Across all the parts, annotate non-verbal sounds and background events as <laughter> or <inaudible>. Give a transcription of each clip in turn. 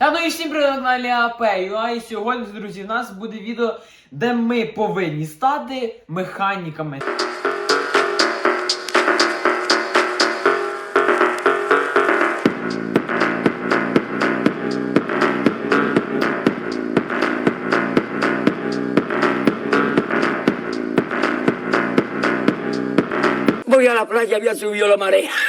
Та ну і всім привіт на каналі АП. А і сьогодні, друзі, у нас буде відео, де ми повинні стати механіками. Voy a la playa, había subido la marea. <laughs>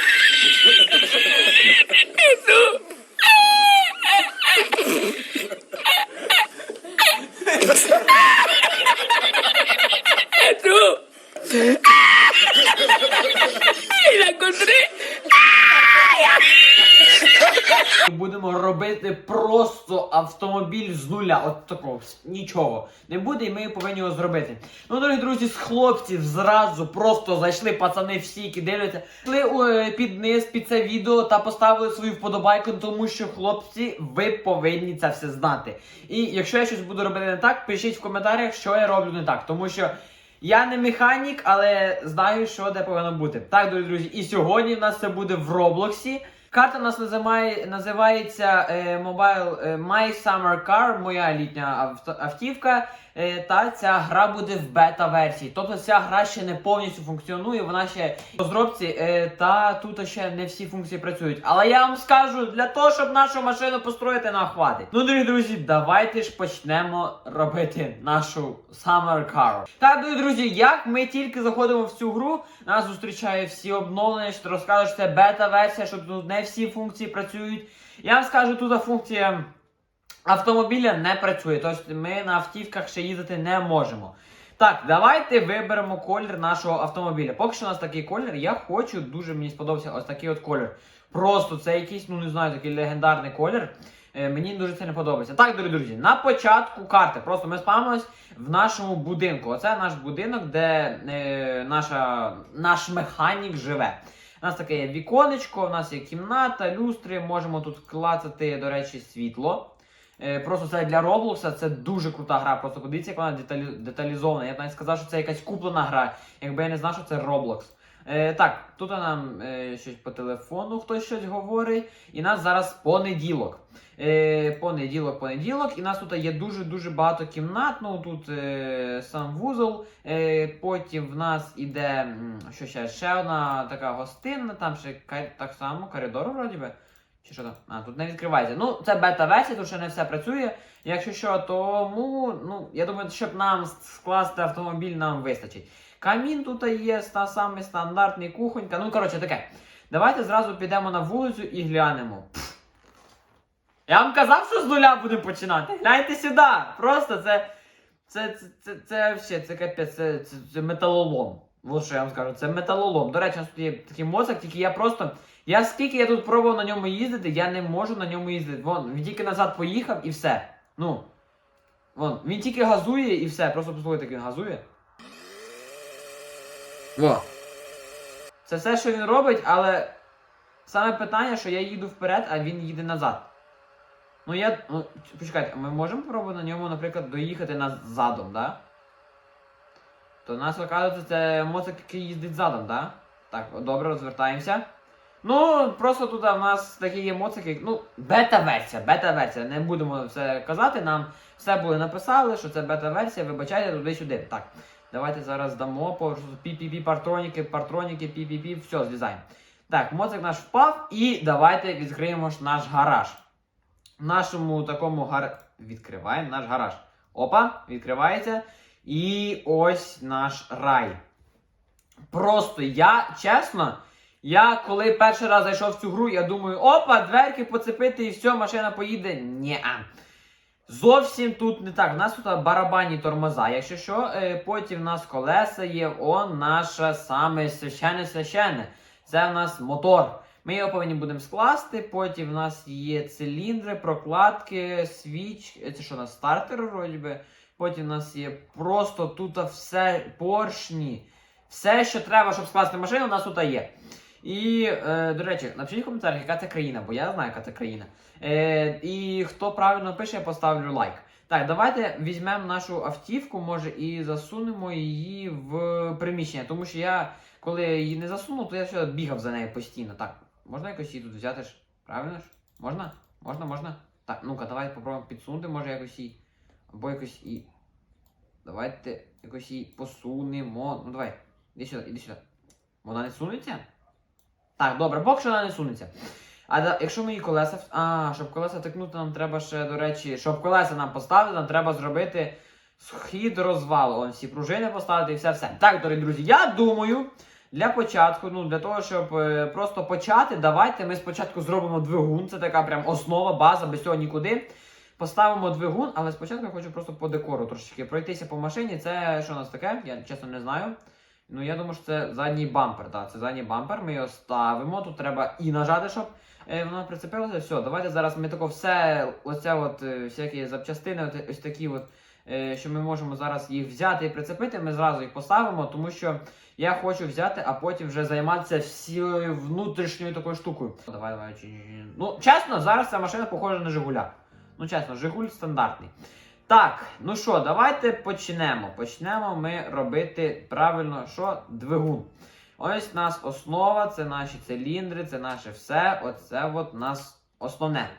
¡Y la encontré! Ми будемо робити просто автомобіль з нуля. От такого нічого не буде, і ми повинні його зробити. Ну, дорогі друзі, з хлопців зразу просто зайшли пацани всі, які дивляться, йшли е, під низ під це відео та поставили свою вподобайку, тому що хлопці, ви повинні це все знати. І якщо я щось буду робити не так, пишіть в коментарях, що я роблю не так, тому що. Я не механік, але знаю, що де повинно бути. Так, дорогі друзі, і сьогодні в нас це буде в Роблоксі. Карта у нас називає, називається е, Mobile е, My Summer Car, моя літня авто, автівка. Е, та ця гра буде в бета-версії. Тобто ця гра ще не повністю функціонує, вона ще в розробці, е, та тут ще не всі функції працюють. Але я вам скажу, для того, щоб нашу машину построїти, нам хватить. Ну, дорогі друзі, давайте ж почнемо робити нашу Summer Car. Так, дорогі друзі, як ми тільки заходимо в цю гру, нас зустрічає всі обновлення, що розкажуть, що це бета-версія, що тут не всі функції працюють. Я вам скажу, тут функція автомобіля не працює. Тобто ми на автівках ще їздити не можемо. Так, давайте виберемо колір нашого автомобіля. Поки що у нас такий колір. Я хочу, дуже мені сподобався ось такий от колір. Просто це якийсь, ну не знаю, такий легендарний колір. Е, мені дуже це не подобається. Так, дорогі друзі, на початку карти. Просто ми спамимось в нашому будинку. Оце наш будинок, де е, наша, наш механік живе. У нас таке є віконечко, у нас є кімната, люстри, можемо тут клацати, до речі, світло. Е, Просто це для Роблокса, це дуже крута гра. Просто подивіться, як вона деталі... деталізована. Я б навіть сказав, що це якась куплена гра, якби я не знав, що це Roblox. Е, так, тут нам е, щось по телефону хтось щось говорить. І нас зараз понеділок. Е, понеділок, понеділок. І нас тут є дуже-дуже багато кімнат. Ну тут е, сам вузол. Е, потім в нас іде що ще, ще одна така гостинна, там ще так само коридор, вроді би. Чи що там? А, тут не відкривається. Ну, це бета-версія, тут ще не все працює. Якщо що, тому, ну, я думаю, щоб нам скласти автомобіль, нам вистачить. Камін тут є, та самий стандартний кухонька. Ну, коротше, таке. Давайте зразу підемо на вулицю і глянемо. Пф. Я вам казав, що з нуля будемо починати. Гляньте сюди. Просто це. Це, це, це, це, вообще, це капець, це, це, це металолом. От що я вам скажу, це металолом. До речі, у нас тут є такий моцик, тільки я просто. Я скільки я тут пробував на ньому їздити, я не можу на ньому їздити. Вон, він тільки назад поїхав і все. Ну. Вон, він тільки газує і все. Просто послухайте, як він газує. Во. Це все, що він робить, але саме питання, що я їду вперед, а він їде назад. Ну я. Ну, почекайте, ми можемо спробувати на ньому, наприклад, доїхати нас задом, да? То у нас оказується це моцик, який їздить задом, да? Так, добре, розвертаємося. Ну, просто тут в нас такі є моцики, ну, бета-версія, бета-версія. Не будемо все казати, нам все були написали, що це бета-версія, вибачайте туди-сюди. Так, давайте зараз дамо по пі-пі-пі партроніки, партроніки, пі-пі-пі, все, злізаємо. Так, моцик наш впав, і давайте відкриємо наш гараж. В нашому такому гар... Відкриваємо наш гараж. Опа, відкривається. І ось наш рай. Просто я, чесно, я коли перший раз зайшов в цю гру, я думаю, опа, дверки поцепити і все, машина поїде. Ні. Зовсім тут не так. У нас тут барабанні тормоза. Якщо що, е, потім в нас колеса є, он наше саме священне священне. Це в нас мотор. Ми його повинні будемо скласти. Потім в нас є циліндри, прокладки, свіч. Це що у нас стартер, вроді би. Потім у нас є просто тут все поршні. Все, що треба, щоб скласти машину, у нас тут є. І, е, до речі, напишіть в коментарях, яка це країна, бо я знаю, яка це країна. Е, і хто правильно пише, я поставлю лайк. Так, давайте візьмемо нашу автівку, може, і засунемо її в приміщення. Тому що я, коли її не засунув, то я все бігав за нею постійно. Так, можна якось її тут взяти ж? Правильно ж? Можна? Можна, можна. Так, ну-ка, давайте попробуємо підсунути, може якось і. Або якось і. Давайте якось і посунемо. Ну давай. Іди сюди, іди сюди. Вона не сунеться? Так, добре, поки що вона не сунеться. А да, якщо ми її колеса. А, щоб колеса втикнути, нам треба ще, до речі, щоб колеса нам поставити, нам треба зробити схід розвалу. Он всі пружини поставити і все все. Так, дорогі друзі, я думаю, для початку, ну для того, щоб е, просто почати, давайте ми спочатку зробимо двигун. Це така прям основа, база, без цього нікуди. Поставимо двигун, але спочатку я хочу просто по декору трошечки пройтися по машині. Це що у нас таке? Я чесно не знаю. Ну, я думаю, що це задній бампер. Так, це задній бампер. Ми його ставимо. Тут треба і нажати, щоб е, воно прицепилося. Все, давайте зараз ми тако все, оце от е, всякі запчастини, ось такі от, е, що ми можемо зараз їх взяти і прицепити. Ми зразу їх поставимо, тому що я хочу взяти, а потім вже займатися всією внутрішньою такою штукою. Давай, давай. Ну, чесно, зараз ця машина похожа на Жигуля. Ну, чесно, Жигуль стандартний. Так, ну що, давайте почнемо. Почнемо ми робити правильно що? Двигун. Ось у нас основа, це наші циліндри, це наше все. Оце от нас основне.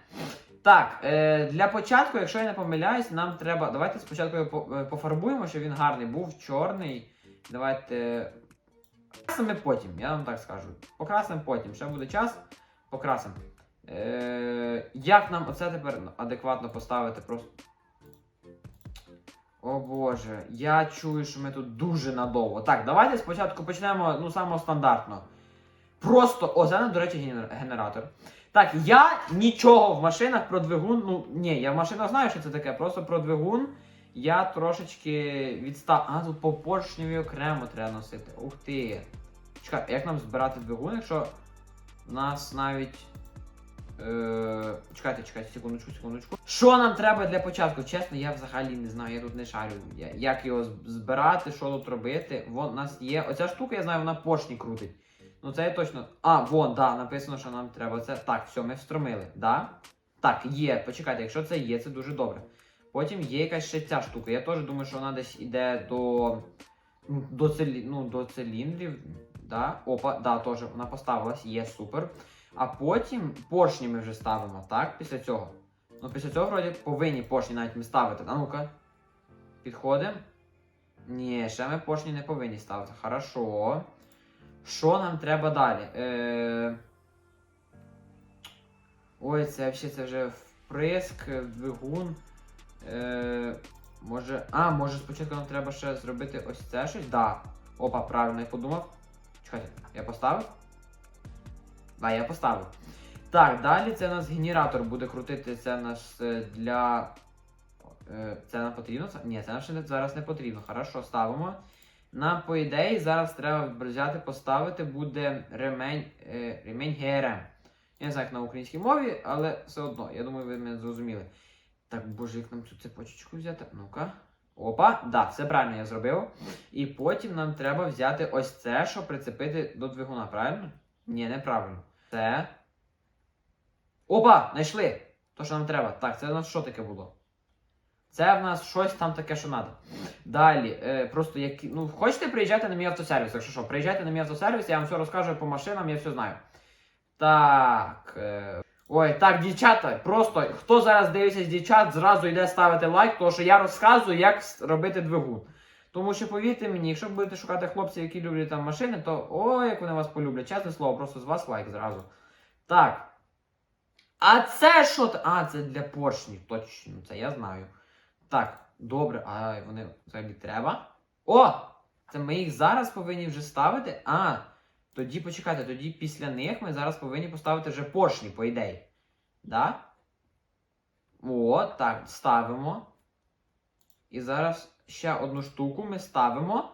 Так, е, для початку, якщо я не помиляюсь, нам треба. Давайте спочатку його е, пофарбуємо, щоб він гарний був, чорний. Давайте. Покрасимо потім, я вам так скажу. Покрасимо потім. Ще буде час. Покрасимо. Е, як нам оце тепер адекватно поставити просто. О Боже, я чую, що ми тут дуже надовго. Так, давайте спочатку почнемо, ну, самого стандартно. Просто, о, це, до речі, генератор. Так, я нічого в машинах про двигун. Ну, ні, я в машинах знаю, що це таке. Просто про двигун я трошечки відстав. А, тут по поршневі окремо треба носити. Ух ти. Чекай, як нам збирати двигун, якщо в нас навіть. Е, чекайте, чекайте, секундочку, секундочку. Що нам треба для початку? Чесно, я взагалі не знаю, я тут не шарю. Я- Як його збирати, що тут робити. Вон у нас є. Оця штука, я знаю, вона поршні крутить. Ну це я точно. А, вон, да, написано, що нам треба це. Так, все, ми встромили. Да? Так, є. Почекайте, якщо це є, це дуже добре. Потім є якась ще ця штука. Я теж думаю, що вона десь іде до. ну, До, цилі... ну, до циліндрів. Да? Опа, да, теж вона поставилась, є супер. А потім поршні ми вже ставимо, так? Після цього. Ну, після цього, вроді, повинні поршні навіть ми ставити. А ну-ка. Підходимо. Ні, ще ми поршні не повинні ставити. Хорошо. Що нам треба далі? Е... Ой, це взагалі це вже вприск, двигун. Е... Може. А, може спочатку нам треба ще зробити ось це щось? Да. Опа, правильно я подумав. Чекайте, я поставив? Да, я поставив. Так, далі це у нас генератор буде крутити. Це у нас е, для. Е, Це нам потрібно? Ні, це нам ще зараз не потрібно. Хорошо, ставимо. Нам, по ідеї, зараз треба взяти, поставити буде ремень, е, ремень ГРМ. Я не знаю, як на українській мові, але все одно, я думаю, ви мене зрозуміли. Так, боже, як нам цю цепочечку взяти? Ну-ка. Опа, да, все правильно я зробив. І потім нам треба взяти ось це, щоб прицепити до двигуна, правильно? Ні, неправильно. Це. Опа! Знайшли! То, що нам треба. Так, це у нас що таке було? Це в нас щось там таке, що треба. Далі, е, просто як. Ну, хочете приїжджати на мій автосервіс, якщо що, приїжджайте на мій автосервіс, я вам все розкажу по машинам, я все знаю. Так. Е... Ой, так, дівчата, просто хто зараз дивиться з дівчат, зразу йде ставити лайк, тому що я розказую, як робити двигун. Тому що повірте мені, якщо будете шукати хлопців, які люблять там машини, то ой, як вони вас полюблять. Чесне слово, просто з вас лайк зразу. Так. А це що? А, це для поршнів, точно, це я знаю. Так, добре, а вони взагалі треба. О! Це ми їх зараз повинні вже ставити. А, тоді почекайте, тоді після них ми зараз повинні поставити вже поршні, по ідеї. Да? О, так, ставимо. І зараз ще одну штуку ми ставимо.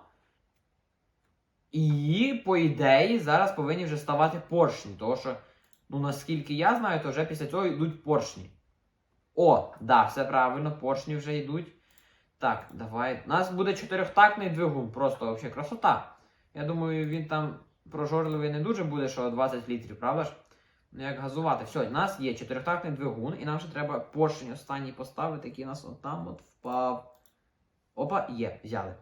І, по ідеї, зараз повинні вже ставати поршні. Тому що, ну наскільки я знаю, то вже після цього йдуть поршні. О, да, все правильно, поршні вже йдуть. Так, давай. У нас буде чотирьохтактний двигун, просто взагалі красота. Я думаю, він там прожорливий не дуже буде, що 20 літрів, правда ж? Ну як газувати. Все, у нас є чотирьохтактний двигун, і нам ще треба поршень останній поставити, який у нас отам от впав. Опа, є, взяли.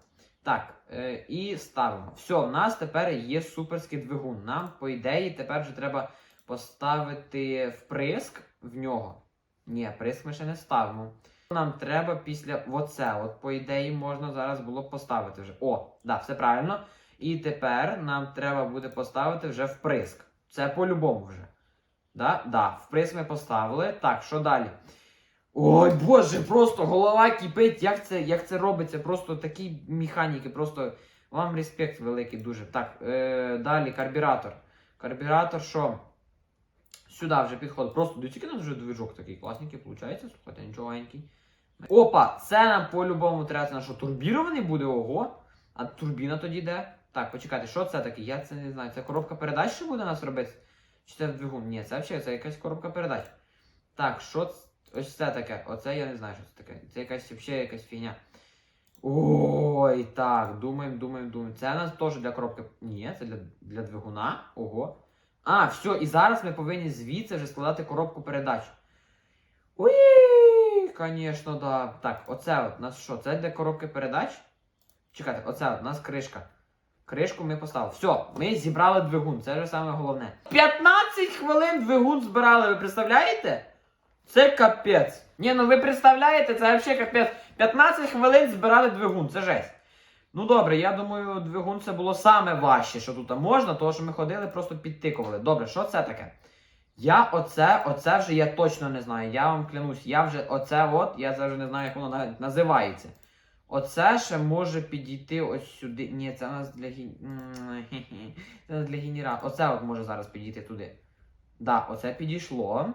Так, е, і ставимо. Все, у нас тепер є суперський двигун. Нам, по ідеї, тепер вже треба поставити вприск в нього. Ні, приск ми ще не ставимо. Нам треба після оце. От, по ідеї, можна зараз було поставити вже. О, да, все правильно. І тепер нам треба буде поставити вже вприск. Це по-любому вже. Да? Да, вприск ми поставили. Так, що далі? Ой, боже, просто голова кипить. Як це, як це робиться? Просто такі механіки, просто вам респект великий дуже. Так, е, далі карбюратор. Карбюратор що? Сюди вже підходить. Просто дивіться, у вже движок такий класненький, виходить. Слухайте, нічогенький. Опа, це нам по-любому треба, що турбірований буде, ого. А турбіна тоді де? Так, почекайте, що це таке? Я це не знаю. Це коробка передач що буде нас робити? Чи це двигун? Ні, це взагалі це якась коробка передач. Так, що це? Ось це таке. Оце я не знаю, що це таке. Це якась взагалі якась фігня. Ой, так, думаємо, думаємо, думаємо. Це у нас теж для коробки. Ні, це для, для двигуна. Ого. А, все, і зараз ми повинні звідси вже складати коробку передач. Уї, звісно, да. Так, оце от у нас що? Це для коробки передач? Чекайте, оце от у нас кришка. Кришку ми поставили. Все, ми зібрали двигун, це вже саме головне. 15 хвилин двигун збирали, ви представляєте? Це капець. Ні, ну ви представляєте, це взагалі капець. 15 хвилин збирали двигун, це жесть. Ну добре, я думаю, двигун це було саме важче, що тут можна, тому що ми ходили, просто підтикували. Добре, що це таке? Я оце, оце вже я точно не знаю. Я вам клянусь, я вже оце от, я вже не знаю, як воно називається. Оце ще може підійти ось сюди. Ні, це у нас для ген... <laughs> Це у нас для генератора. Оце от може зараз підійти туди. Да, оце підійшло.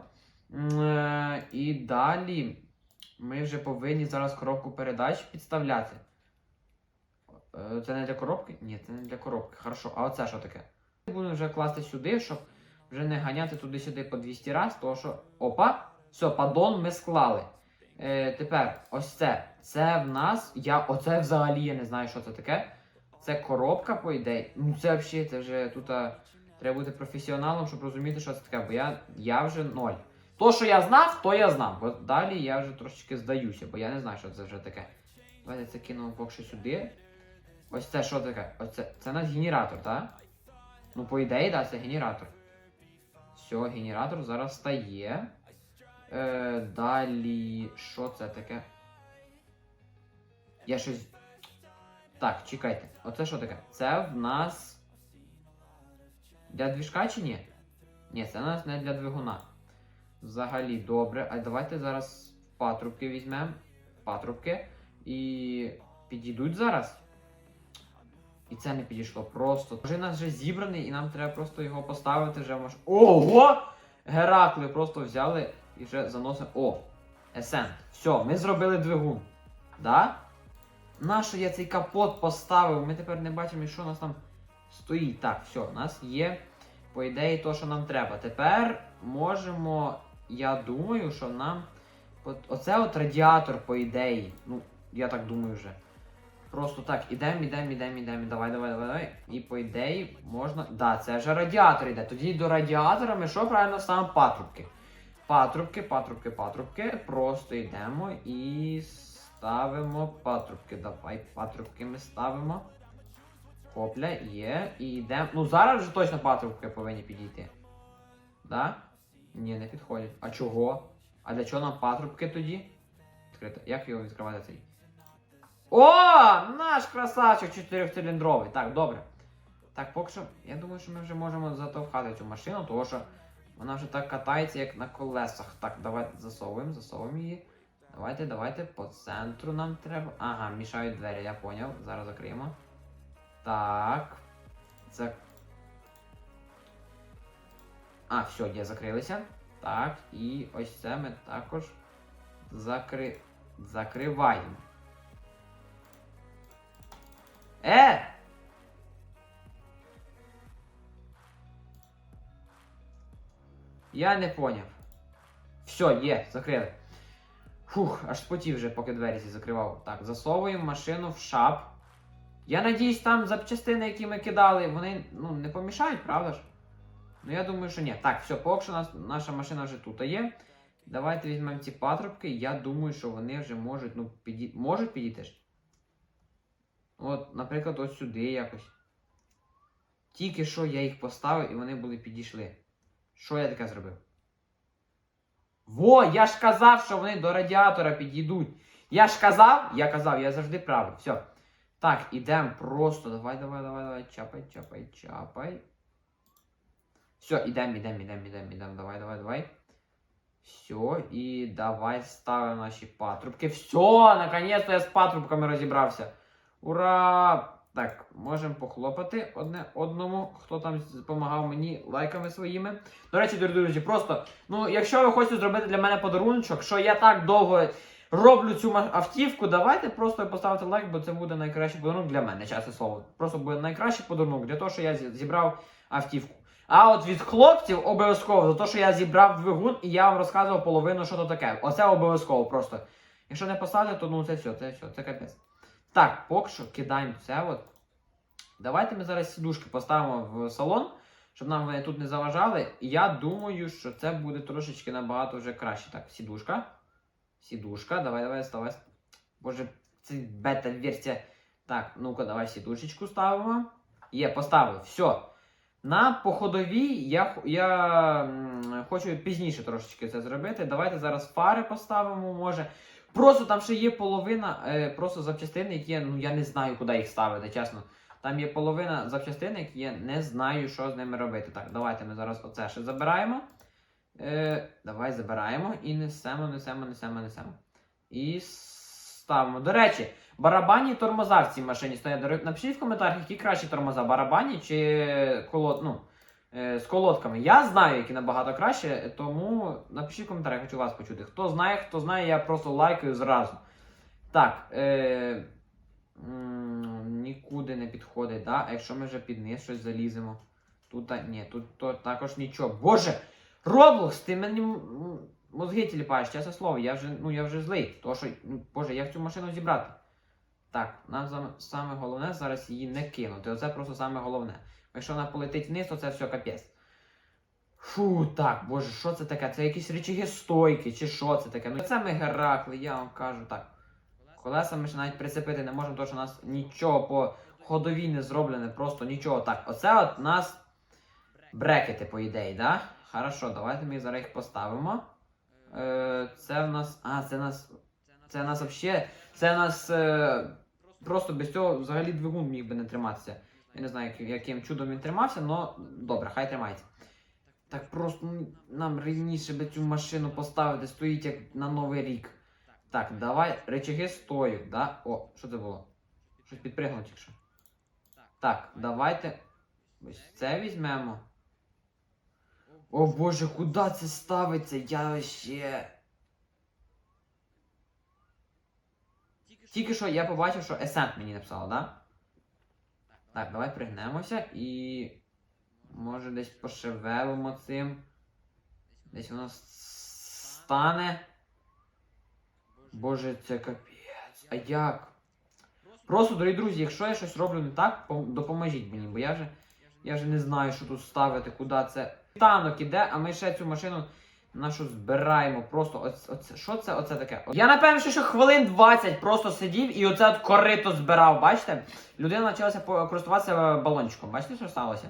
Е, І далі ми вже повинні зараз коробку передач підставляти. Е, Це не для коробки? Ні, це не для коробки. Хорошо. А оце що таке? Буду вже класти сюди, щоб вже не ганяти туди-сюди по 200 раз, тому що. Опа! Все, падон ми склали. Е, тепер, ось це. Це в нас. Я, Оце взагалі я не знаю, що це таке. Це коробка, по ідеї. Ну це взагалі, це вже тут а, треба бути професіоналом, щоб розуміти, що це таке, бо я, я вже ноль. То, що я знав, то я знав. Бо далі я вже трошечки здаюся, бо я не знаю, що це вже таке. Давайте це кинемо поки сюди. Ось це що таке? Ось це, це у нас генератор, так? Ну, по ідеї, так, це генератор. Все, генератор зараз стає. Е, далі. Що це таке? Я щось. Так, чекайте. Оце що таке? Це в нас. Для двіжка чи ні? Ні, це у нас не для двигуна. Взагалі добре. А давайте зараз патрубки візьмемо. Патрубки. І підійдуть зараз. І це не підійшло просто. Вже нас вже зібраний, і нам треба просто його поставити вже може. Ого! Геракли просто взяли і вже заносимо. О! Есент. Все, ми зробили двигун. Да? Нащо я цей капот поставив? Ми тепер не бачимо, що у нас там стоїть. Так, все, у нас є, по ідеї, то, що нам треба. Тепер можемо. Я думаю, що нам. Оце от радіатор, по ідеї. Ну, я так думаю вже. Просто так, ідемо, ідемо, ідемо, ідемо. Давай, давай, давай, давай. І по ідеї можна. Да, це вже радіатор йде. Тоді до радіатора ми що правильно ставимо патрубки. Патрубки, патрубки, патрубки. Просто йдемо і ставимо патрубки. Давай, патрубки ми ставимо. Хопля, є. І йдемо. Ну зараз вже точно патрубки повинні підійти. Да? Ні, не підходять. А чого? А для чого нам патрубки тоді? Відкрито. Як його відкривати цей? О! Наш красавчик чотирьохциліндровий. Так, добре. Так, поки що, я думаю, що ми вже можемо затовхати цю машину, тому що вона вже так катається, як на колесах. Так, давайте засовуємо, засовуємо її. Давайте, давайте, по центру нам треба. Ага, мішають двері, я поняв. Зараз закриємо. Так. Це. А, все, є, закрилися. Так, і ось це ми також закри... закриваємо. Е! Я не поняв. Все, є, закрили. Фух, аж спотів вже, поки двері ці закривав. Так, засовуємо машину в шап. Я надіюсь, там запчастини, які ми кидали, вони ну, не помішають, правда ж? Ну я думаю, що ні. Так, все, поки що наша машина вже тут є. Давайте візьмемо ці патрубки. Я думаю, що вони вже можуть, ну, піді... можуть підійти ж. От, наприклад, ось сюди якось. Тільки що я їх поставив і вони були підійшли. Що я таке зробив? Во, я ж казав, що вони до радіатора підійдуть. Я ж казав, я казав, я завжди правий. Все. Так, ідемо просто. Давай, давай, давай, давай. Чапай, чапай, чапай. Все, ідемо, ідемо, ідемо, ідемо, ідемо. Давай, давай, давай. Все, і давай ставимо наші патрубки. Все, наконец-то я з патрубками розібрався. Ура! Так, можемо похлопати одне одному, хто там допомагав мені лайками своїми. До речі, друзі, просто, ну, якщо ви хочете зробити для мене подарунок, що я так довго роблю цю автівку, давайте просто поставте лайк, бо це буде найкращий подарунок для мене, чесне слово. Просто буде найкращий подарунок для того, що я зібрав автівку. А от від хлопців обов'язково за те, що я зібрав двигун і я вам розказував половину, що то таке. Оце обов'язково просто. Якщо не поставите, то ну це все, це все, це капець. Так, поки що кидаємо це от. Давайте ми зараз сідушки поставимо в салон, щоб нам вони тут не заважали. І я думаю, що це буде трошечки набагато вже краще. Так, сідушка. Сідушка, давай, давай, ставай. Боже, це бета-версія. Так, ну-ка, давай сідушечку ставимо. Є, поставив. Все. На походовій я, я хочу пізніше трошечки це зробити. Давайте зараз фари поставимо, може. Просто там ще є половина е, просто запчастин, які ну, я не знаю, куди їх ставити, чесно. Там є половина запчастин, які я не знаю, що з ними робити. Так, давайте ми зараз оце ще забираємо. Е, давай забираємо і несемо, несемо, несемо, несемо. І ставимо. До речі, барабанні тормоза в цій машині стоять. Напишіть в коментарях, які кращі тормоза, барабанні чи колод, ну, е, з колодками. Я знаю, які набагато краще, тому напишіть в коментарях, хочу вас почути. Хто знає, хто знає, я просто лайкаю зразу. Так. Е, нікуди не підходить, да? А якщо ми вже під низ щось заліземо. Тут ні, тут то, також нічого. Боже! Роблокс, ти мені мозги тіліпаєш, чесне слово, я вже, ну, я вже злий. Тому що, Боже, як цю машину зібрати? Так, нам саме головне зараз її не кинути. Оце просто саме головне. Якщо вона полетить вниз, то це все капець. Фу, так, боже, що це таке? Це якісь речаги стойки, чи що це таке? Ну це ми Геракли, я вам кажу так. Колеса ми ще навіть прицепити не можемо, тому що у нас нічого по ходовій не зроблене, просто нічого. Так, оце от у нас брекети, по ідеї, да? Хорошо, давайте ми зараз їх поставимо. Е, це в нас. А, це в нас. Це в нас взагалі. Це в нас. Е, просто без цього взагалі двигун міг би не триматися. Я не знаю, яким, чудом він тримався, але добре, хай тримається. Так просто ну, нам раніше би цю машину поставити, стоїть як на Новий рік. Так, давай речаги стоють, да? О, що це було? Щось підпригнуло тільки що. Так, давайте. Ось це візьмемо. О боже, куди це ставиться? Я ще. Тільки що я побачив, що Есент мені написала, да? Так, давай пригнемося і. Може десь пошевелимо цим. Десь воно стане. Боже, це капець. А як? Просто, дорогі друзі, якщо я щось роблю не так, допоможіть мені, бо я вже, я вже не знаю, що тут ставити, куди це. Танок іде, а ми ще цю машину нашу збираємо. Просто оце, оце, що це оце таке? Я напевно, що, що хвилин 20 просто сидів і оце от корито збирав. Бачите? Людина почалася користуватися балончиком. Бачите, що сталося?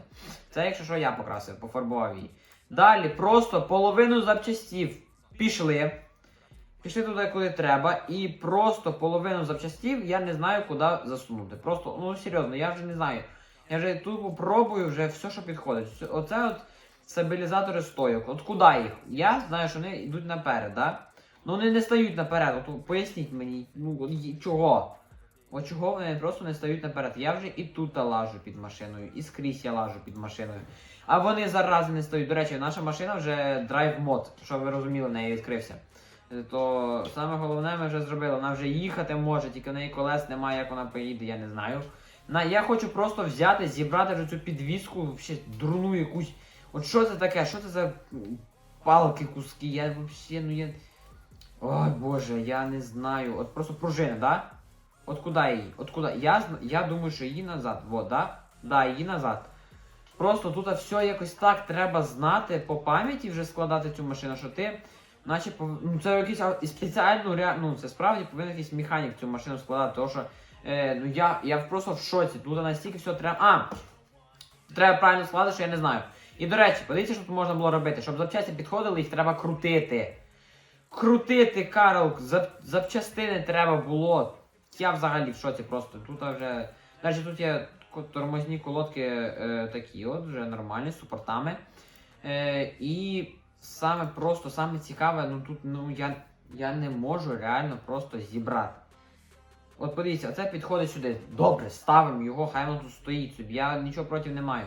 Це, якщо що, я покрасив, пофарбував її. Далі просто половину запчастів пішли. Пішли туди, куди треба, і просто половину запчастів я не знаю, куди засунути. Просто, ну серйозно, я вже не знаю. Я вже тут пробую вже все, що підходить. Оце от стабілізатори стойок. От куди їх? Я знаю, що вони йдуть наперед, да? Ну вони не стають наперед. От поясніть мені, ну чого? От чого вони просто не стають наперед? Я вже і тут лажу під машиною, і скрізь я лажу під машиною. А вони зарази не стають. До речі, наша машина вже драйв мод, щоб ви розуміли, в неї відкрився. Е, То саме головне ми вже зробили. Вона вже їхати може, тільки в неї колес немає, як вона поїде, я не знаю. На, я хочу просто взяти, зібрати вже цю підвіску, ще дурну якусь. От що це таке? Що це за палки, куски? Я взагалі, ну я. Ой Боже, я не знаю. От просто пружина, да? От куди її? От куди? Я, я думаю, що її назад. Вот, да? Да, її назад. Просто тут все якось так треба знати по пам'яті вже складати цю машину, що ти. Наче ну, це якийсь спеціально ре- ну, це справді повинен якийсь механік цю машину складати, тому що е, ну, я, я просто в шоці. Тут настільки все треба. А! Треба правильно складати, що я не знаю. І до речі, подивіться, що тут можна було робити. Щоб запчасті підходили, їх треба крутити. крутити, Карл, зап, запчастини треба було. Я взагалі в шоці просто. Тут вже. Значить, тут є тормозні колодки е, такі, от, вже нормальні, з супортами. Е, і саме просто, саме цікаве, ну тут ну, я, я не можу реально просто зібрати. От подивіться, оце підходить сюди. Добре, ставимо його, хай воно тут стоїть собі. Я нічого проти не маю.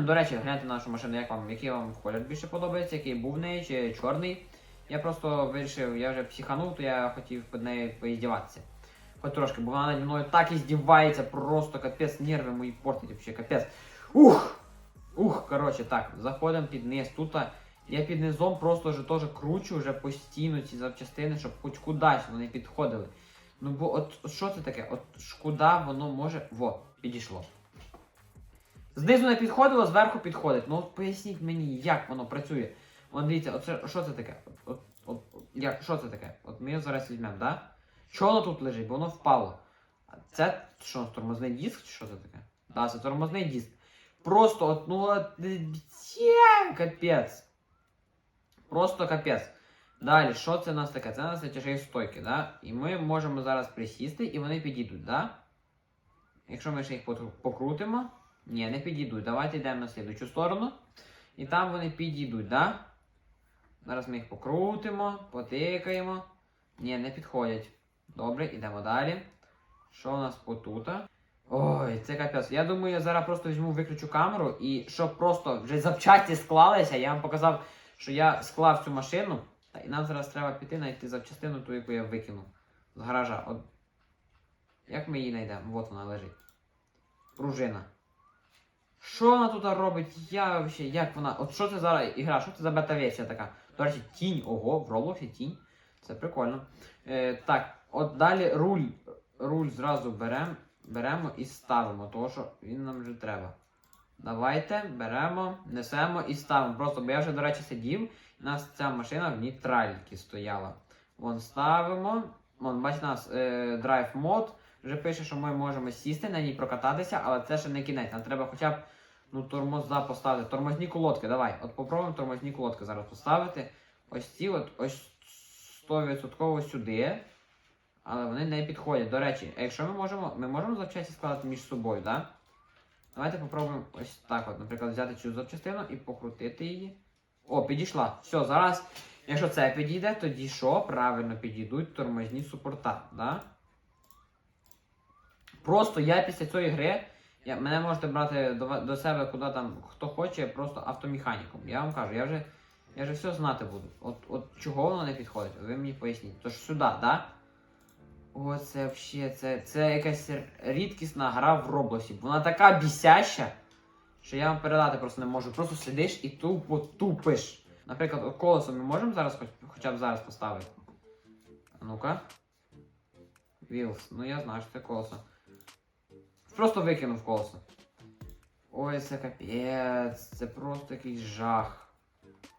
До речі, гляньте на нашу машину, як вам, який вам колір більше подобається, який був в неї, чи чорний. Я просто вирішив, я вже психанув, то я хотів під нею поіздіватися. Хоч трошки, бо вона наді мною так і здівається, просто капець, нерви мої портить вообще, капець. Ух! Ух, коротше, так, заходимо під низ. Тут я під низом просто вже теж кручу вже постійно ці запчастини, щоб хоч кудись вони підходили. Ну бо от що це таке? От куди воно може. Во, підійшло. Знизу не підходило, зверху підходить. Ну от поясніть мені, як воно працює. Вон дивіться, оце, що це таке? От, от, от, як, що це таке? От ми його зараз візьмемо, да? Що воно тут лежить? Бо воно впало. А Це що, тормозний диск чи що це таке? Да, це тормозний диск. Просто от, ну от, е, капець. Просто капець. Далі, що це у нас таке? Це у нас тяжкі стойки, да? І ми можемо зараз присісти і вони підійдуть, да? Якщо ми ще їх покрутимо. Ні, не підійдуть. Давайте йдемо на слідучу сторону. І там вони підійдуть, да? Зараз ми їх покрутимо, потикаємо. Ні, не підходять. Добре, йдемо далі. Що у нас потута? Ой, це капець. Я думаю, я зараз просто візьму, виключу камеру і щоб просто вже запчасті склалися, я вам показав, що я склав цю машину. І нам зараз треба піти знайти запчастину, ту, яку я викинув з гаража. От. Як ми її знайдемо? От вона лежить. Пружина. Що вона тут робить? Я взагалі, як вона. От що це за ігра? Що це за бета-версія така? До речі, тінь. Ого, в Роблоксі тінь. Це прикольно. Е, так, от далі руль. Руль зразу беремо беремо і ставимо, тому що він нам вже треба. Давайте беремо, несемо і ставимо. Просто, бо я вже, до речі, сидів, і нас ця машина в нейтральці стояла. Вон ставимо. Вон, у нас е, драйв мод. Вже пише, що ми можемо сісти на ній прокататися, але це ще не кінець. Нам треба хоча б ну, тормоза поставити. Тормозні колодки, давай. От попробуємо тормозні колодки зараз поставити. Ось ці от ось 100% сюди. Але вони не підходять. До речі, якщо ми можемо, ми можемо запчасті складати між собою? Да? Давайте попробуємо ось так от, наприклад, взяти цю запчастину і покрутити її. О, підійшла. Все, зараз, якщо це підійде, тоді що? Правильно підійдуть тормозні супорта, да? Просто я після цієї гри, я, мене можете брати до, до себе куди там хто хоче, просто автомеханіком. Я вам кажу, я вже, я вже все знати буду. От, от чого воно не підходить, ви мені поясніть. Тож сюди, так? Да? О, це взагалі, це, це якась рідкісна гра в Роблоксі. Вона така бісяща, що я вам передати просто не можу. Просто сидиш і тупо тупиш. Наприклад, от колесо ми можемо зараз хоч, хоча б зараз поставити. Ну-ка. Вілс, ну я знаю, що це колесо. Просто викинув колесо. Ой, це капець, це просто якийсь жах.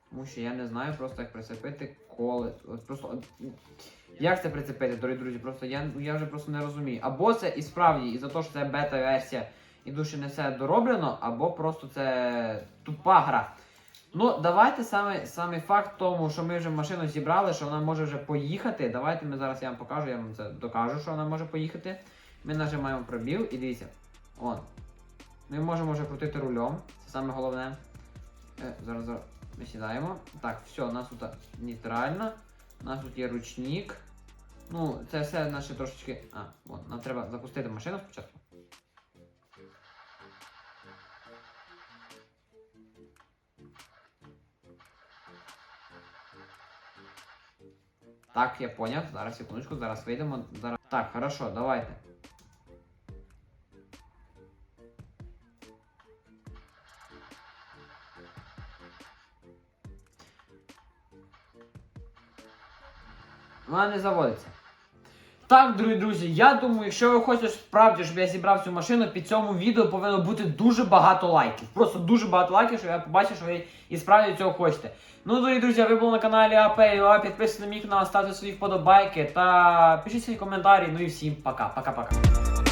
Тому що я не знаю просто як прицепити колесо. От просто. як це прицепити, дорогі друзі? Просто я, я вже просто не розумію. Або це і справді, із-за того, що це бета-версія і дуже не все дороблено, або просто це тупа гра. Ну, давайте саме, саме факт тому, що ми вже машину зібрали, що вона може вже поїхати. Давайте ми зараз я вам покажу, я вам це докажу, що вона може поїхати. Ми нажимаємо пробіл і дивіться. Он. Ми можемо вже крутити рулем. Це саме головне. Е, зараз, зараз ми сідаємо. Так, все, у нас тут нейтрально. У нас тут є ручник. Ну, це все наше трошечки. А, вон, нам треба запустити машину спочатку. Так, я поняв. Зараз секундочку, зараз вийдемо. Зараз. Так, хорошо, давайте. Вона не заводиться. Так, дорогі друзі, я думаю, якщо ви хочете справді, щоб я зібрав цю машину, під цьому відео повинно бути дуже багато лайків. Просто дуже багато лайків, щоб я побачив, що ви і справді цього хочете. Ну, дорогі друзі, ви були на каналі АП, підписуйтесь на мій канал, ставте свої вподобайки та пишіть свої коментарі. Ну і всім пока, пока-пока.